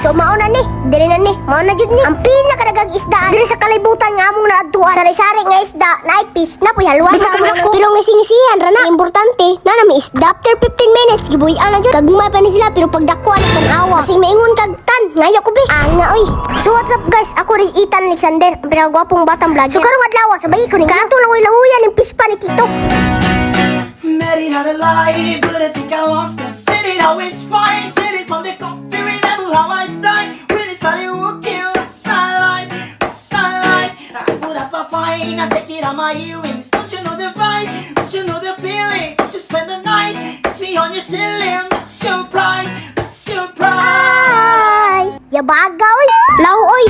So mauna ni, diri na ni, mauna jud ni. Ang pinakadagang isda diri sa kalibutan nga among naadtuan. Sari-sari nga isda, na fish na puy halwa. Bitaw mo ko. Pero nga sinisihan ra na importante na na may isda. After 15 minutes gibuy-an na jud. Kagmay pa ni sila pero pagdako ni tanawa. Kasing maingon kag tan, ngayo ko bi. Ah nga oy. So what's up guys? Ako rin Ethan Alexander, ang pinakagwapong batang vlogger. So karong adlaw sabay ko ni kanto lang lahuyan ng fish pa ni Tito. Met it out alive, but I think I lost it. Said it always fine, it from the coffee. How I died when it started working. That's my life, that's my life. I put up a fight, I take it on my earrings. Don't you know the vibe? Don't you know the feeling? Don't You spend the night, kiss me on your ceiling. That's your pride, that's your pride. Ay, yabaga oy. Laho oy.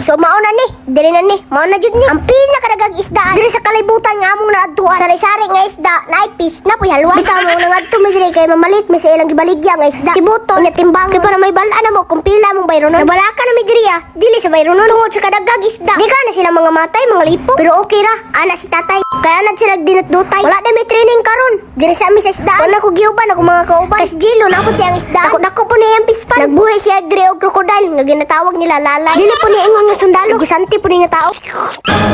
So mauna ni, diri na ni, mauna jud ni. Ang pinakadagang isda diri sa kalibutan nga among naadtuan. Sari-sari nga isda, na fish na puy halwa. Bitaw mo nang adto mi diri kay mamalit mi sa ilang gibaligya nga isda. Si Buto nya timbang kay para may bala na mo kung pila mong bayro nun. Nabala ka na mi diri ah. Dili sa bayro nun tungod sa kadagag isda. Di ka na sila mga matay, mga lipo. Pero okay ra, ana si tatay. Kaya na sila dinut-dutay. Wala na may training karon. Diri sa mi sa isda. Wala ko giuban ako mga kauban. Kas Jilo na ako siyang isda. Ako dako po niya ang pispan. Nagbuhay siya gre og crocodile nga ginatawag nila lalay. Dili po niya ingon nga sundalo. Gusanti po niya tao.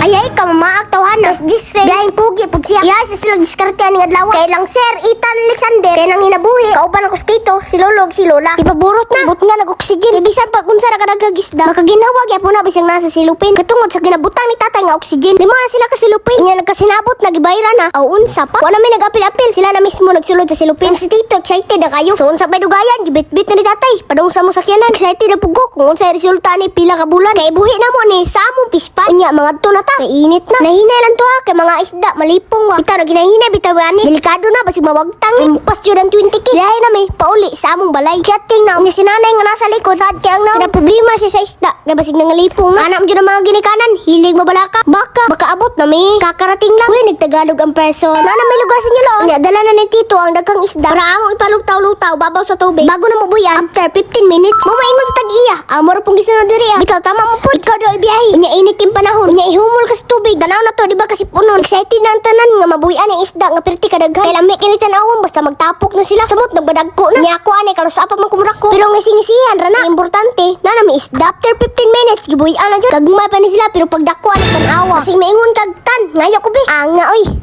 Ay ay ka mamaak tawhan. Kas Gisre. Biyahing pugi po siya. Iya sa silang diskarte ni adlaw. Kay lang sir Ethan Alexander. Kay nang hinabuhi. Kauban ako sa tito. Si Lolog si Lola. Ipaburot na. But nga nag-oxygen. Ibisan pa kung sara kadagag isda. Makaginawag ya po na bisang nasa silupin. Katungod sa ginabutang ni tatay nga oxygen. Lima na sila ka silupin. Nya nagkasinabot nagibayra na. Aw unsa pa. Wala may nag-apil-apil. Sila na mismo nagsulod sa silupin. Si tito excited na kayo. So unsa pa dugayan gibit-bit na ni tatay. Padung sa mo sakyanan. Excited na pugo kung unsa resulta ni pila ka bulan. Kay buhi na mo ni sa among pispan. Nya mga to na ta. Kay init na. Nahinay lang to ha kay mga isda malipong wa. Bitaw na ginahinay bitaw ani. Delikado na basig mawagtang. Impas jud ang 20 ki. Biyahe na may pauli sa among balay. Chatting na. Ni sinanay nga nasa likod sad kay ang na. problema si sa isda. Kay basig nangalipong. Anak mo jud ang mga ginikanan. Hilig mabalaka. Baka baka abot na mi. Kakarating lang. Uy, nagtagalog ang person. Nana may lugar sa inyo lo. Nya dala na ni Tito ang daghang isda. Para among ipalutaw-lutaw babaw sa tubig. Bago na mo buyan. After 15 minutes, mo maingon sa tag-iya. Amor pong gisunod diri. ah. Bitaw tama mo po. Ikaw daw ibiyahe. Nya init yung panahon. Nya ihumol ka sa tubig. Tanaw na to, di ba kasi puno. Excited na ang tanan nga mabuyan ang isda nga perti kadaghan. Kaya lami kini tanawon basta magtapok na sila. Samot nagbadagko na. Nya ako ani kalos apa man nga sinisihan ra na. Importante na na may isda. After 15 minutes, gibuyan na jud. Kagmay pa ni sila pero pagdako ani tanawa. Kasing maingon kag tan. Ngayo ko bi. Ah nga oy.